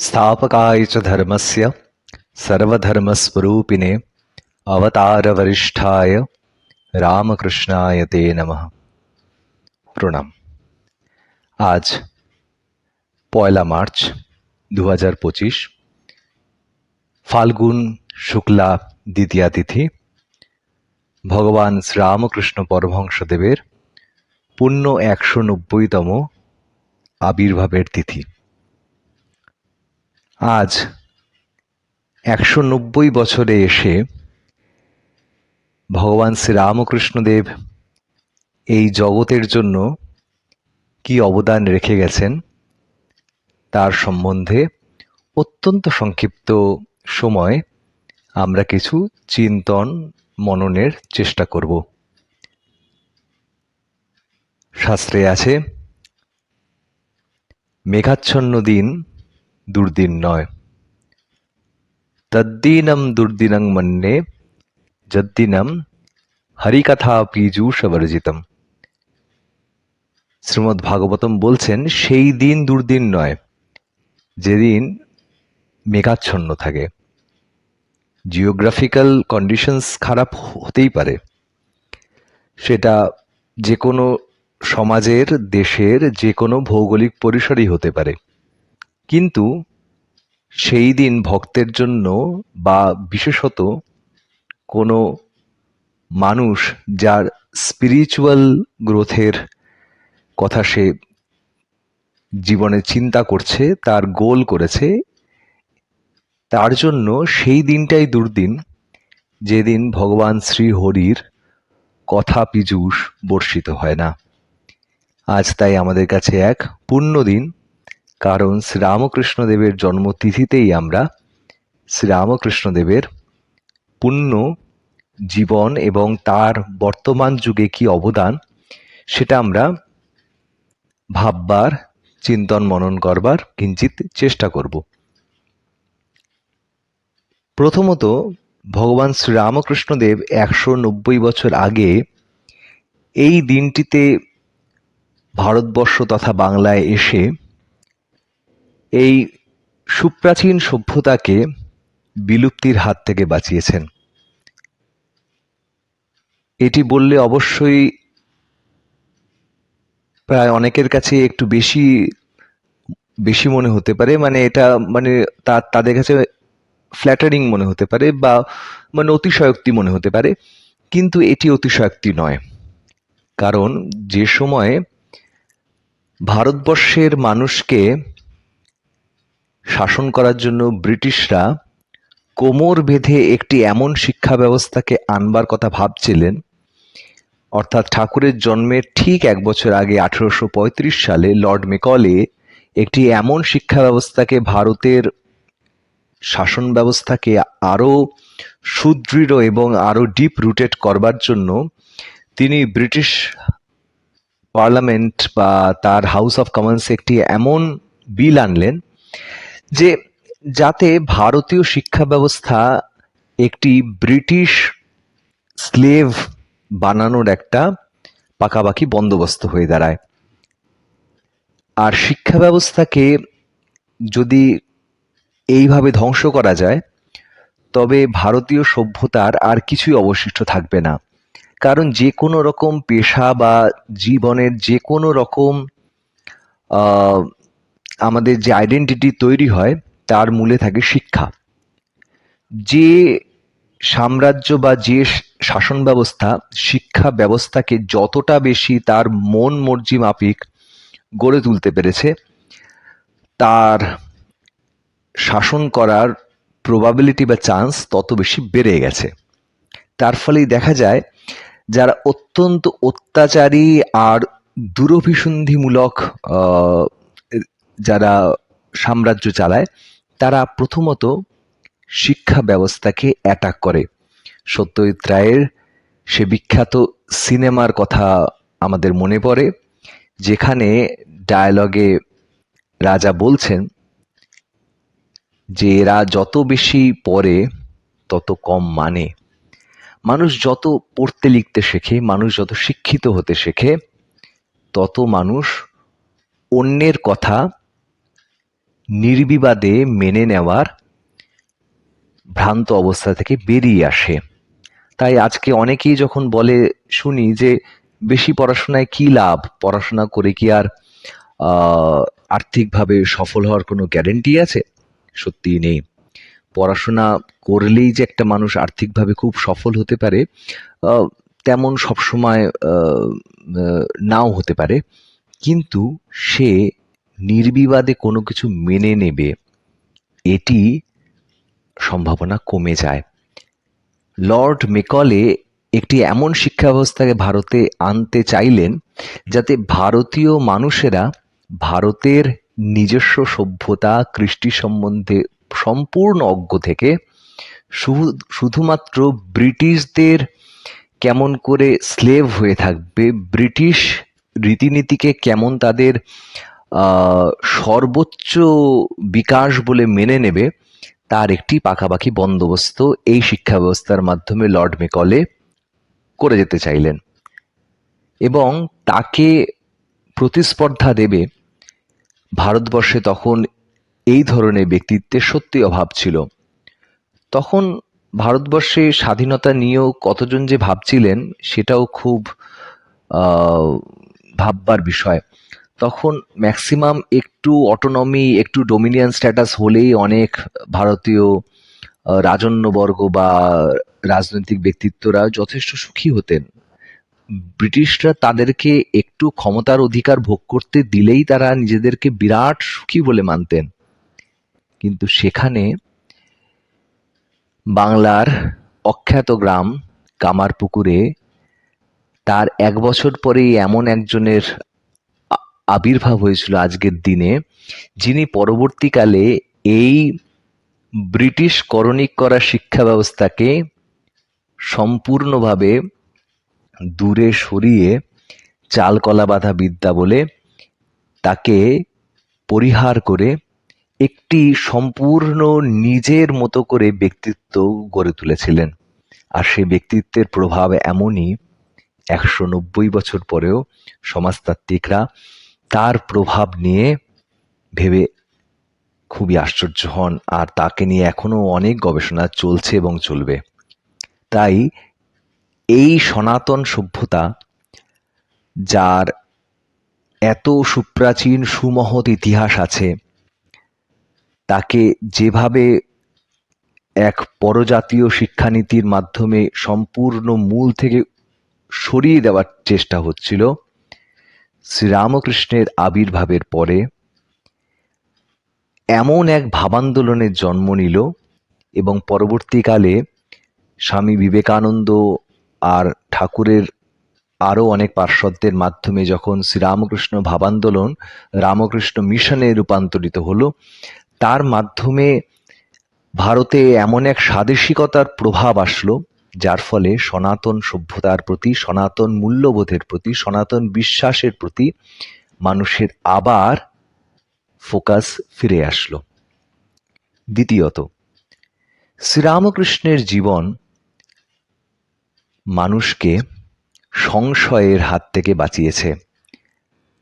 स्थापकाय च धर्मस्य सर्वधर्मस्वरूपिणे अवतारवरिष्ठाय রামকৃষ্ণায় তে নমঃ প্রণাম আজ পয়লা মার্চ দু হাজার পঁচিশ ফাল্গুন শুক্লা দ্বিতীয়া তিথি ভগবান শ্রীরামকৃষ্ণ পরমহংসদেবের পূর্ণ একশো নব্বইতম আবির্ভাবের তিথি আজ একশো নব্বই বছরে এসে ভগবান শ্রীরামকৃষ্ণদেব এই জগতের জন্য কি অবদান রেখে গেছেন, তার সম্বন্ধে অত্যন্ত সংক্ষিপ্ত সময় আমরা কিছু চিন্তন মননের চেষ্টা করব। শাস্ত্রে আছে, মেঘাচ্ছন্ন দিন দুর্দিন নয়। তদ্দিনম দুর্দিনং মন্যে, যদ্দিনম হরিকথা পীযূষবর্জিতম শ্রীমদ্ ভাগবতম বলছেন, সেই দিন দুর্দিন নয়, যেদিন মেঘাচ্ছন্ন থাকে। জিওগ্রাফিক্যাল কন্ডিশনস খারাপ হতেই পারে। সেটা যে কোনো সমাজের, দেশের যে কোনো ভৌগোলিক পরিসরই হতে পারে। কিন্তু সেই দিন ভক্তের জন্য বা বিশেষত কোনো মানুষ যার স্পিরিচুয়াল গ্রোথের কথা সে জীবনে চিন্তা করছে, তার গোল করেছে, তার জন্য সেই দিনটাই দুর্দিন। যেদিন ভগবান শ্রী হরির কথা পীযূষ বর্ষিত হয় না। আজ তাই আমাদের কাছে এক পূর্ণ দিন। কারণ শ্রীরামকৃষ্ণদেবের জন্মতিথিতেই আমরা শ্রীরামকৃষ্ণদেবের পূর্ণ জীবন এবং তার বর্তমান যুগে কি অবদান, সেটা আমরা ভাববার, চিন্তন মনন করবার কিঞ্চিত চেষ্টা করব। প্রথমত, ভগবান শ্রীরামকৃষ্ণদেব একশো নব্বই বছর আগে এই দিনটিতে ভারতবর্ষ তথা বাংলায় এসে এই সুপ্রাচীন সভ্যতাকে বিলুপ্তির হাত থেকে বাঁচিয়েছেন। এটি বললে অবশ্যই প্রায় অনেকের কাছে একটু বেশি বেশি মনে হতে পারে। মানে এটা মানে তাদের কাছে ফ্ল্যাটারিং মনে হতে পারে বা মানে অতিশয়োক্তি মনে হতে পারে। কিন্তু এটি অতিশয়োক্তি নয়। কারণ যে সময়ে ভারতবর্ষের মানুষকে শাসন করার জন্য ব্রিটিশরা কোমর বেঁধে একটি এমন শিক্ষা ব্যবস্থাকে আনবার কথা ভাবছিলেন, অর্থাৎ ঠাকুরের জন্মের ঠিক এক বছর আগে আঠেরোশো পঁয়ত্রিশ সালে লর্ড মেকলে একটি এমন শিক্ষা ব্যবস্থাকে ভারতের শাসন ব্যবস্থাকে আরও সুদৃঢ় এবং আরও ডিপ রুটেড করবার জন্য তিনি ব্রিটিশ পার্লামেন্ট বা তার হাউস অফ কমন্স একটি এমন বিল আনলেন যে যাতে ভারতীয় শিক্ষা ব্যবস্থা একটি ব্রিটিশ স্লেভ বানানোর একটা পাকাপাকি বন্দোবস্ত হয়ে দাঁড়ায়। আর শিক্ষা ব্যবস্থাকে যদি এইভাবে ধ্বংস করা যায়, তবে ভারতীয় সভ্যতার আর কিছুই অবশিষ্ট থাকবে না। কারণ যে কোনো রকম পেশা বা জীবনের যে কোনো রকম আমাদের যে আইডেন্টিটি তৈরি হয়, তার মূলে থাকে শিক্ষা। যে সাম্রাজ্য বা যে শাসন ব্যবস্থা, শিক্ষা ব্যবস্থাকে যতটা বেশি তার মন মর্জি মাফিক গড়ে তুলতে পেরেছে, তার শাসন করার প্রবাবিলিটি বা চান্স তত বেশি বেড়ে গেছে। তার ফলেই দেখা যায়, যারা অত্যন্ত অত্যাচারী আর দূরভিসন্ধিমূলক যারা সাম্রাজ্য চালায়, তারা প্রথমত শিক্ষা ব্যবস্থাকে অ্যাটাক করে। সত্যজিৎ রায়ের সে বিখ্যাত সিনেমার কথা আমাদের মনে পড়ে, যেখানে ডায়ালগে রাজা বলছেন যে, এরা যত বেশি পড়ে, তত কম মানে। মানুষ যত পড়তে লিখতে শেখে, মানুষ যত শিক্ষিত হতে শেখে, তত মানুষ অন্যের কথা নির্বিবাদে মেনে নেওয়ার ভ্রান্ত অবস্থা থেকে বেরিয়ে আসে। তাই আজকে অনেকেই যখন বলে শুনি যে বেশি পড়াশোনায় কি লাভ? পড়াশোনা করে কি আর আর্থিকভাবে সফল হওয়ার কোনো গ্যারেন্টি আছে? সত্যিই নেই। পড়াশোনা করলেই যে একটা মানুষ আর্থিকভাবে খুব সফল হতে পারে তেমন সবসময় নাও হতে পারে। কিন্তু সে নির্বিবাদে কোনো কিছু মেনে নেবে, এটি সম্ভাবনা কমে যায়। লর্ড মেকলে একটি এমন শিক্ষা ব্যবস্থাকে ভারতে আনতে চাইলেন যাতে ভারতীয় মানুষেরা ভারতের নিজস্ব সভ্যতা, কৃষ্টি সম্বন্ধে সম্পূর্ণ অজ্ঞ থেকে শুধুমাত্র ব্রিটিশদের কেমন করে স্লেভ হয়ে থাকবে, ব্রিটিশ রীতিনীতিকে কেমন তাদের সর্বোচ্চ বিকাশ বলে মেনে নেবে তার একটি পাকাপাকি বন্দোবস্ত এই শিক্ষা ব্যবস্থার মাধ্যমে লর্ড মেকলে করে যেতে চাইলেন। এবং তাকে প্রতিস্পর্ধা দেবে ভারতবর্ষে তখন এই ধরনের ব্যক্তিত্বের সত্যি অভাব ছিল। তখন ভারতবর্ষে স্বাধীনতা নিয়েও কতজন যে ভাবছিলেন সেটাও খুব ভাববার বিষয়। তখন ম্যাক্সিমাম একটু অটোনমি একটু ডোমিনিয়ান স্ট্যাটাস হলেই অনেক ভারতীয় রাজন্যবর্গ বা রাজনৈতিক ব্যক্তিত্বরা যথেষ্ট সুখী হতেন। ব্রিটিশরা তাদেরকে একটু ক্ষমতার অধিকার ভোগ করতে দিলেই তারা নিজেদেরকে বিরাট সুখী বলে মানতেন। কিন্তু সেখানে বাংলার অখ্যাত গ্রাম কামারপুকুরে তার এক বছর পরেই এমন একজনের আবির্ভাব হয়েছিল আজকের দিনে, যিনি পরবর্তীকালে এই ব্রিটিশ করণিক করা শিক্ষা ব্যবস্থাকে সম্পূর্ণভাবে দূরে সরিয়ে চালকলা বাঁধা বিদ্যা বলে তাকে পরিহার করে একটি সম্পূর্ণ নিজের মতো করে ব্যক্তিত্ব গড়ে তুলেছিলেন। আর সেই ব্যক্তিত্বের প্রভাব এমনই, একশো নব্বই বছর পরেও সমাজতাত্ত্বিকরা তার প্রভাব নিয়ে ভেবে খুবই আশ্চর্য হন আর তাকে নিয়ে এখনও অনেক গবেষণা চলছে এবং চলবে। তাই এই সনাতন সভ্যতা, যার এত সুপ্রাচীন সুমহৎ ইতিহাস আছে, তাকে যেভাবে এক পরজাতীয় শিক্ষানীতির মাধ্যমে সম্পূর্ণ মূল থেকে সরিয়ে দেওয়ার চেষ্টা হচ্ছিল শ্রীরামকৃষ্ণের আবির্ভাবের পরে এমন এক ভাবান্দোলনের জন্ম নিল এবং পরবর্তীকালে স্বামী বিবেকানন্দ আর ঠাকুরের আরও অনেক পার্শ্বদের মাধ্যমে যখন শ্রীরামকৃষ্ণ ভাবান্দোলন, রামকৃষ্ণ মিশনে রূপান্তরিত হলো, তার মাধ্যমে ভারতে এমন এক স্বাদেশিকতার প্রভাব আসলো যার ফলে সনাতন সভ্যতার প্রতি, সনাতন মূল্যবোধের প্রতি, সনাতন বিশ্বাসের প্রতি মানুষের আবার ফোকাস ফিরে আসলো। দ্বিতীয়ত, শ্রীরামকৃষ্ণের জীবন মানুষকে সংশয়ের হাত থেকে বাঁচিয়েছে।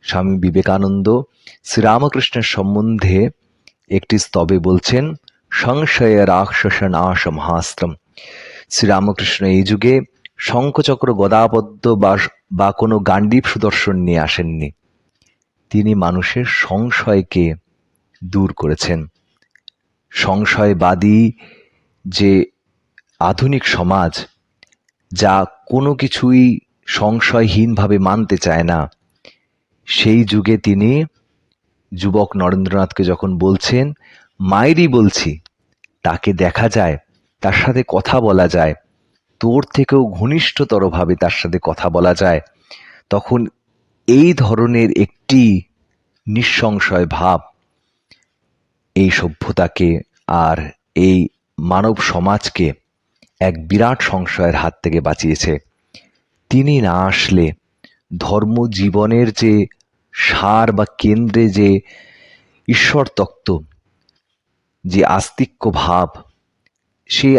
স্বামী বিবেকানন্দ শ্রীরামকৃষ্ণের সম্বন্ধে একটি স্তবে বলছেন, সংশয়ে রাক্ষস নাশ মহাস্ত্রম। শ্রীরামকৃষ্ণ এই যুগে শঙ্খচক্র গদাবদ্ধ বা বা কোনো গান্ডীব সুদর্শন নিয়ে আসেননি। তিনি মানুষের সংশয়কে দূর করেছেন। সংশয়বাদী যে আধুনিক সমাজ, যা কোনো কিছুই সংশয়হীনভাবে মানতে চায় না, সেই যুগে তিনি যুবক নরেন্দ্রনাথকে যখন বলছেন মায়েরই বলছি, তাকে দেখা যায় তার সাথে কথা বলা যায়। তোর থেকেও ঘনিষ্ঠতরভাবে তার সাথে কথা বলা যায়। তখন এই ধরনের একটি নিঃসংশয় ভাব এই সভ্যতাকে আর এই মানব সমাজকে এক বিরাট সংশয়ের হাত থেকে বাঁচিয়েছে। তিনি না আসলে ধর্ম জীবনের যে সার বা কেন্দ্রে যে ঈশ্বর তত্ত্ব যে আস্তিক্য ভাব সে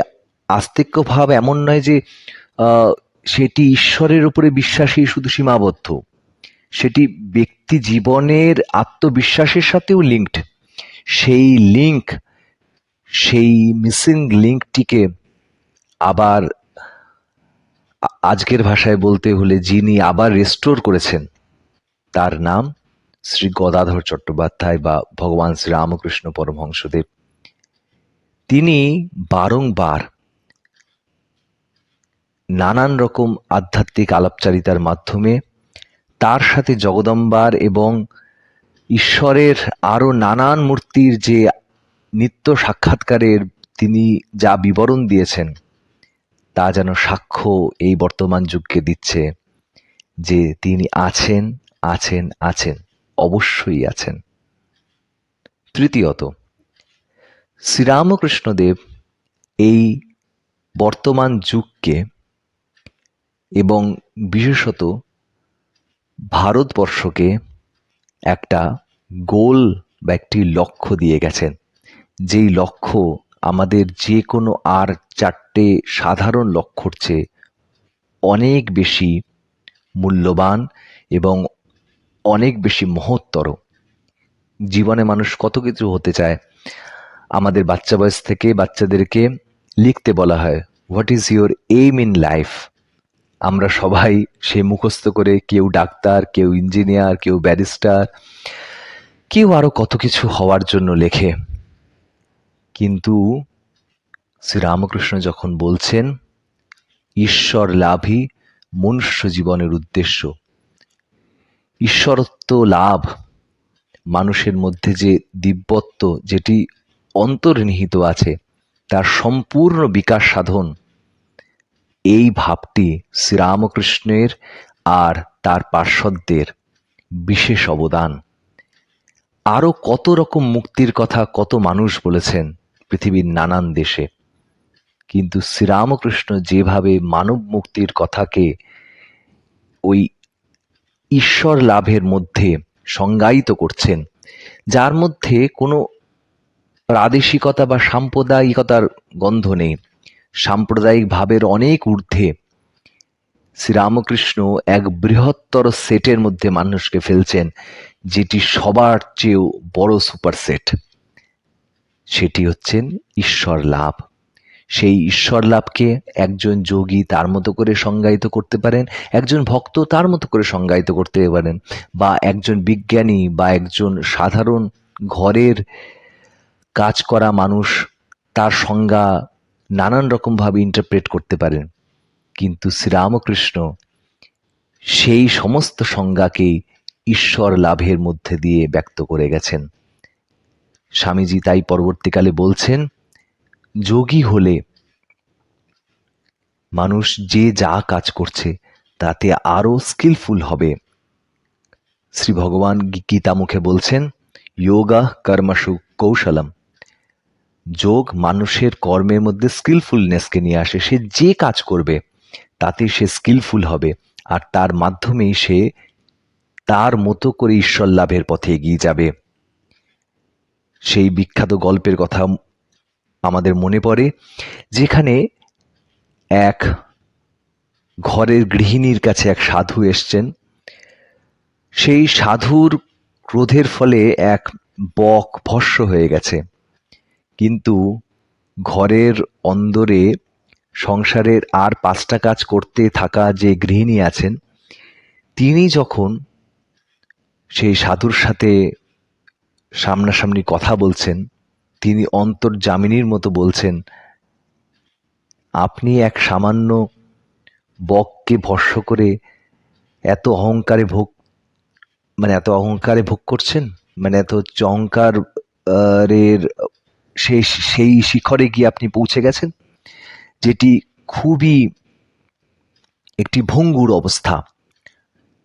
আস্তিক্য ভাব এমন নয় যে সেটি ঈশ্বরের উপরে বিশ্বাসী শুধু সীমাবদ্ধ। সেটি ব্যক্তি জীবনের আত্মবিশ্বাসের সাথেও লিঙ্কড সেই লিঙ্ক সেই মিসিং লিঙ্কটিকে আবার আজকের ভাষায় বলতে হলে যিনি আবার রেস্টোর করেছেন, তার নাম শ্রী গদাধর চট্টোপাধ্যায় বা ভগবান শ্রী রামকৃষ্ণ পরমহংসদেব। তিনি বারংবার নানান রকম আধ্যাত্মিক আলাপচারিতার মাধ্যমে তার সাথে জগদম্বার এবং ঈশ্বরের আরও নানান মূর্তির যে নিত্য সাক্ষাৎকারের তিনি যা বিবরণ দিয়েছেন, তা যেন সাক্ষ্য এই বর্তমান যুগকে দিচ্ছে যে তিনি আছেন আছেন আছেন, অবশ্যই আছেন। তৃতীয়ত শ্রীরামকৃষ্ণদেব এই বর্তমান যুগকে এবং বিশেষত ভারতবর্ষকে একটা গোল বা একটি লক্ষ্য দিয়ে গেছেন। যেই লক্ষ্য আমাদের যে কোনো আর চারটে সাধারণ লক্ষ্যর চেয়ে অনেক বেশি মূল্যবান এবং অনেক বেশি মহত্তর। জীবনে মানুষ কত কিছু হতে চায় আমাদের বাচ্চা বয়স থেকে বাচ্চাদেরকে লিখতে বলা হয় what is your aim in life আমরা সবাই সে মুখস্থ করে কেউ ডাক্তার, কেউ ইঞ্জিনিয়ার, কেউ ব্যারিস্টার, কেউ আরও কত কিছু হওয়ার জন্য লেখে। কিন্তু শ্রীরামকৃষ্ণ যখন বলছেন, ঈশ্বর লাভই মনুষ্য জীবনের উদ্দেশ্য। ঈশ্বরত্ব লাভ, মানুষের মধ্যে যে দিব্যত্ব, যেটি অন্তর্নিহিত আছে। তার সম্পূর্ণ বিকাশ সাধন। এই ভাবটি শ্রীরামকৃষ্ণের আর তার পার্শ্বদের বিশেষ অবদান। আরও কত রকম মুক্তির কথা কত মানুষ বলেছেন পৃথিবীর নানান দেশে। কিন্তু শ্রীরামকৃষ্ণ যেভাবে মানব মুক্তির কথাকে ওই ঈশ্বর লাভের মধ্যে সংজ্ঞায়িত করছেন, যার মধ্যে কোনো প্রাদেশিকতা বা সাম্প্রদায়িকতার গন্ধ নেই। সাম্প্রদায়িক ভাবের অনেক ঊর্ধ্বে শ্রীরামকৃষ্ণ এক বৃহত্তর সেটের মধ্যে মানুষকে ফেলছেন, যেটি সবার চেয়েও বড় সুপার সেট সেটি হচ্ছেন ঈশ্বর লাভ। সেই ঈশ্বর লাভকে একজন যোগী তার মতো করে সংজ্ঞায়িত করতে পারেন, একজন ভক্ত তার মতো করে সংজ্ঞায়িত করতে পারেন, বা একজন বিজ্ঞানী বা একজন সাধারণ ঘরের কাজ করা মানুষ তার সংজ্ঞা নানান রকমভাবে ইন্টারপ্রেট করতে পারেন কিন্তু শ্রীরামকৃষ্ণ সেই সমস্ত সংজ্ঞাকেই ঈশ্বর লাভের মধ্যে দিয়ে ব্যক্ত করে গেছেন। স্বামীজি তাই পরবর্তীকালে বলছেন, যোগী হলে মানুষ যে যা কাজ করছে তাতে আরও স্কিলফুল হবে। শ্রী ভগবান গীতা মুখে বলছেন, যোগা কর্মসু কৌশলম। যোগ মানুষের কর্মের মধ্যে স্কিলফুলনেসকে নিয়ে আসে। সে যে কাজ করবে, তাতে সে স্কিলফুল হবে। আর তার মাধ্যমেই সে তার মতো করে ঈশ্বর লাভের পথে এগিয়ে যাবে। সেই বিখ্যাত গল্পের কথা আমাদের মনে পড়ে, যেখানে এক ঘরের গৃহিণীর কাছে এক সাধু এসছেন। সেই সাধুর ক্রোধের ফলে এক বক ভস্য হয়ে গেছে। কিন্তু ঘরের অন্দরে সংসারের আর পাঁচটা কাজ করতে থাকা যে গৃহিণী আছেন, তিনি যখন সেই সাধুর সাথে সামনাসামনি কথা বলছেন, তিনি অন্তর অন্তর্জামিনীর মতো বলছেন, আপনি এক সামান্য বককে ভস্য করে এত অহংকারে ভোগ মানে এত অহংকারে ভোগ করছেন? মানে এত এর সেই সেই শিখরে গিয়ে আপনি পৌঁছে গেছেন, যেটি খুবই একটি ভঙ্গুর অবস্থা।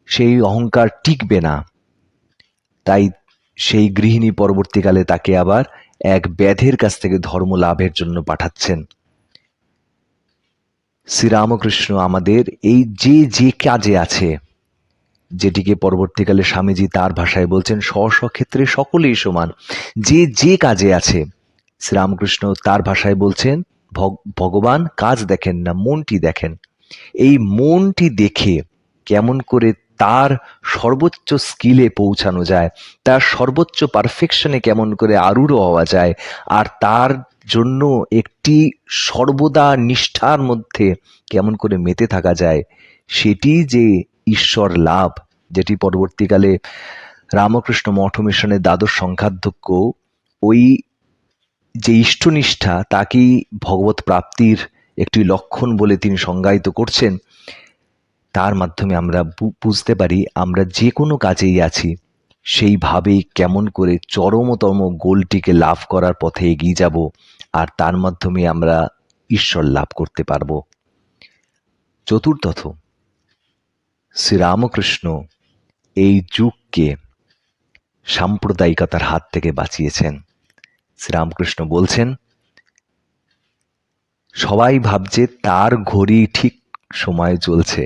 সেই অহংকার টিকবে না। তাই সেই গৃহিণী পরবর্তীকালে তাকে আবার এক ব্যাধের কাছ থেকে ধর্ম লাভের জন্য পাঠাচ্ছেন। শ্রীরামকৃষ্ণ আমাদের এই যে যে কাজে আছে, যেটিকে পরবর্তীকালে স্বামীজি তার ভাষায় বলছেন স্ব স্ব ক্ষেত্রে সকলেই সমান। যে যে কাজে আছে শ্রীরামকৃষ্ণ তার ভাষায় বলছেন, ভগ- ভগবান কাজ দেখেন না, মনটি দেখেন। এই মনটি দেখে কেমন করে তার সর্বোচ্চ স্কিলে পৌঁছানো যায়, তার সর্বোচ্চ পারফেকশনে কেমন করে আরূঢ় হওয়া যায়, আর তার জন্য একটি সর্বদা নিষ্ঠার মধ্যে কেমন করে মেতে থাকা যায়, সেটি যে ঈশ্বর লাভ, যেটি পরবর্তীকালে রামকৃষ্ণ মঠ মিশনের দ্বাদশ সংখ্যাধ্যক্ষ ওই যে ইষ্টনিষ্ঠা, তাকেই ভগবত প্রাপ্তির একটি লক্ষণ বলে তিনি সংজ্ঞায়িত করছেন, তার মাধ্যমে আমরা বুঝতে পারি আমরা যে কোনো কাজেই আছি, সেইভাবেই কেমন করে চরমতম গোলটিকে লাভ করার পথে এগিয়ে যাব আর তার মাধ্যমে আমরা ঈশ্বর লাভ করতে পারব। চতুর্থত, শ্রীরামকৃষ্ণ এই যুগকে সাম্প্রদায়িকতার হাত থেকে বাঁচিয়েছেন। শ্রীরামকৃষ্ণ বলছেন, সবাই ভাবছে তার ঘড়ি ঠিক সময় চলছে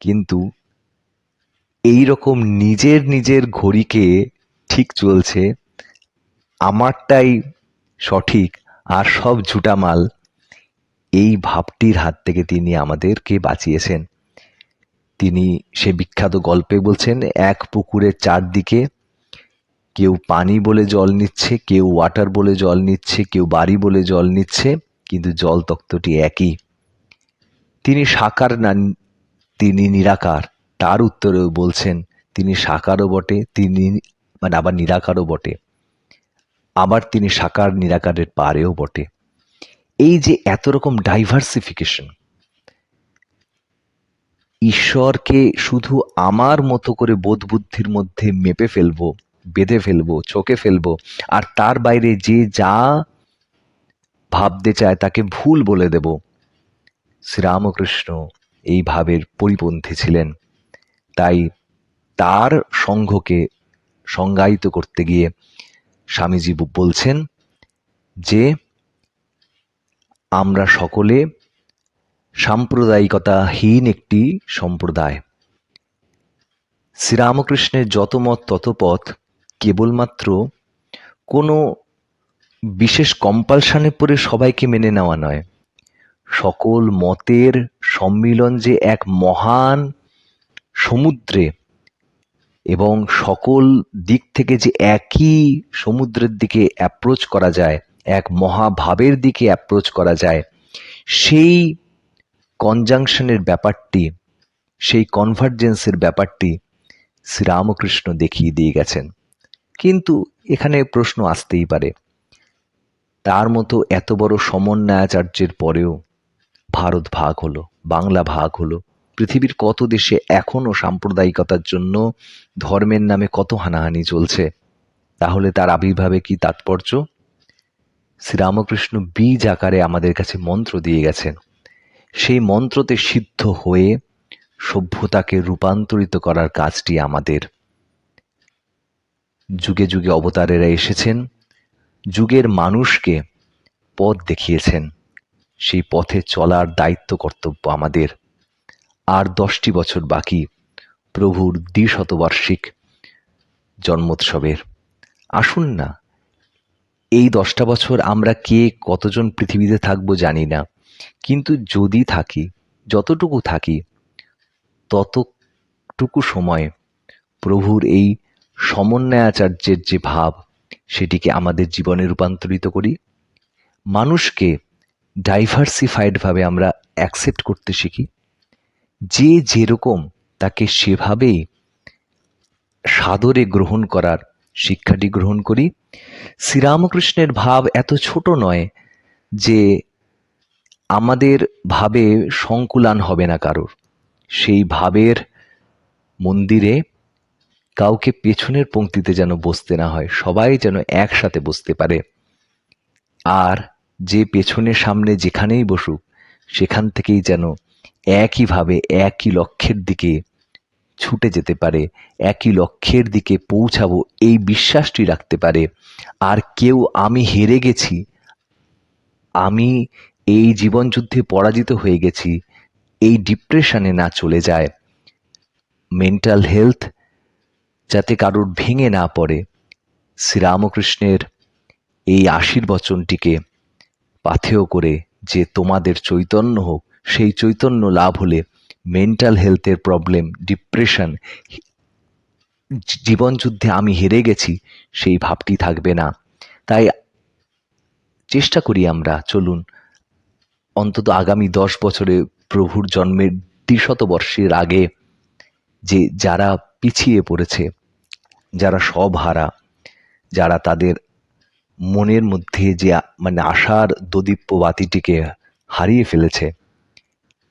কিন্তু এই রকম নিজের নিজের ঘড়িকে ঠিক চলছে আমারটাই সঠিক আর সব ঝুটা মাল এই ভাবটির হাত থেকে তিনি আমাদেরকে বাঁচিয়েছেন। তিনি সে বিখ্যাত গল্পে বলছেন, এক পুকুরের চারদিকে কেউ পানি বলে জল নিচ্ছে, কেউ ওয়াটার বলে জল নিচ্ছে, কেউ বাড়ি বলে জল নিচ্ছে, কিন্তু জল তত্ত্বটি একই। তিনি সাকার না, তিনি নিরাকার। তার উত্তরেও বলছেন, তিনি সাকারও বটে, তিনি মানে আবার নিরাকারও বটে। আবার তিনি সাকার নিরাকারের পারেও বটে। এই যে এত রকম ডাইভার্সিফিকেশন ঈশ্বরকে শুধু আমার মতো করে বোধ বুদ্ধির মধ্যে মেপে ফেলব বেঁধে ফেলব, চোখে ফেলব, আর তার বাইরে যে যা ভাবতে চায় তাকে ভুল বলে দেব। শ্রীরামকৃষ্ণ এই ভাবের পরিপন্থী ছিলেন। তাই তার সংঘকে সংজ্ঞায়িত করতে গিয়ে স্বামীজি বলছেন যে, আমরা সকলে সাম্প্রদায়িকতাহীন একটি সম্প্রদায়। শ্রীরামকৃষ্ণের যত মত তত পথ কেবলমাত্র কোনো বিশেষ কম্পালশনে পড়ে সবাইকে মেনে নেওয়া নয়। সকল মতের সম্মিলন যে এক মহান সমুদ্রে এবং সকল দিক থেকে যে একই সমুদ্রের দিকে অ্যাপ্রোচ করা যায়, এক মহাভাবের দিকে অ্যাপ্রোচ করা যায়, সেই কনজাংশনের ব্যাপারটি, সেই কনভার্জেন্সের ব্যাপারটি শ্রীরামকৃষ্ণ দেখিয়ে দিয়ে গেছেন। কিন্তু এখানে প্রশ্ন আসতেই পারে। তার মতো এত বড় সমন্বয়াচার্যের পরেও ভারত ভাগ হলো, বাংলা ভাগ হলো, পৃথিবীর কত দেশে এখনও সাম্প্রদায়িকতার জন্য ধর্মের নামে কত হানাহানি চলছে, তাহলে তার আবির্ভাবে কি তাৎপর্য? শ্রীরামকৃষ্ণ বীজ আকারে আমাদের কাছে মন্ত্র দিয়ে গেছেন। সেই মন্ত্রতে সিদ্ধ হয়ে সভ্যতাকে রূপান্তরিত করার কাজটি আমাদের যুগে যুগে অবতারেরা এসেছেন, যুগের মানুষকে পথ দেখিয়েছেন। সেই পথে চলার দায়িত্ব কর্তব্য আমাদের। আর দশটি বছর বাকি প্রভুর দ্বিশতবার্ষিক জন্মোৎসবের। আসুন না, এই দশটা বছর আমরা কে, কতজন পৃথিবীতে থাকব জানি না। কিন্তু যদি থাকি, যতটুকু থাকি, ততটুকু সময় প্রভুর এই সমন্বয়াচার্যের যে ভাব, সেটিকে আমাদের জীবনে রূপান্তরিত করি। মানুষকে ডাইভার্সিফাইডভাবে আমরা অ্যাকসেপ্ট করতে শিখি। যে যেরকম তাকে সেভাবেই সাদরে গ্রহণ করার শিক্ষাটি গ্রহণ করি। শ্রীরামকৃষ্ণের ভাব এত ছোট নয় যে আমাদের ভাবে সংকুলান হবে না কারোর। সেই ভাবের মন্দিরে কাউকে পেছনের পংক্তিতে যেন বসতে না হয়, সবাই যেন একসাথে বসতে পারে। আর যে পেছনের সামনে যেখানেই বসুক, সেখান থেকেই যেন একইভাবে, একই লক্ষ্যের দিকে ছুটে যেতে পারে, একই লক্ষ্যের দিকে পৌঁছাবো, এই বিশ্বাসটি রাখতে পারে। আর কেউ, আমি হেরে গেছি, আমি এই জীবনযুদ্ধে পরাজিত হয়ে গেছি, এই ডিপ্রেশনে না চলে যায়, মেন্টাল হেলথ যাতে কারোর ভেঙে না পড়ে। শ্রীরামকৃষ্ণের এই আশীর্বচনটিকে পাথেয় করে যে তোমাদের চৈতন্য হোক, সেই চৈতন্য লাভ হলে মেন্টাল হেলথের প্রবলেম ডিপ্রেশন জীবন যুদ্ধে আমি হেরে গেছি, সেই ভাবটি থাকবে না। তাই চেষ্টা করি আমরা, চলুন, অন্তত আগামী দশ বছরে প্রভুর জন্মের দ্বিশত বর্ষের আগে যে যারা পিছিয়ে পড়েছে যারা সব হারা যারা তাদের মনের মধ্যে যে মানে আশার দদীপ্য বাতিটিকে হারিয়ে ফেলেছে,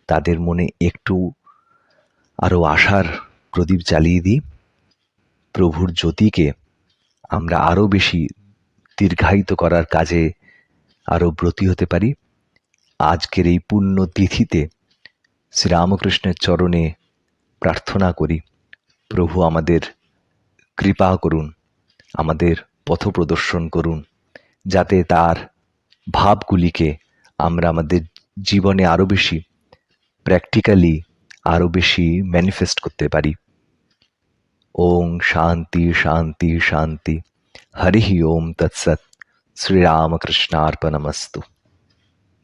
তাদের মনে একটু আরও আশার প্রদীপ জ্বালিয়ে দিই। প্রভুর জ্যোতিকে আমরা আরও বেশি দীর্ঘায়িত করার কাজে আরও ব্রতী হতে পারি। আজকের এই পূর্ণ তিথিতে শ্রীরামকৃষ্ণের চরণে প্রার্থনা করি, প্রভু আমাদের কৃপা করুন, আমাদের পথ প্রদর্শন করুন, যাতে তার ভাবগুলিকে আমরা আমাদের জীবনে আরও বেশি প্র্যাকটিক্যালি আরও বেশি ম্যানিফেস্ট করতে পারি। ওং শান্তি শান্তি শান্তি। হরি ওম তৎসৎ। শ্রীরামকৃষ্ণার্পণমস্তু।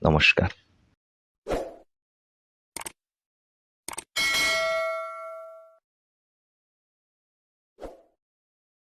নমস্কার।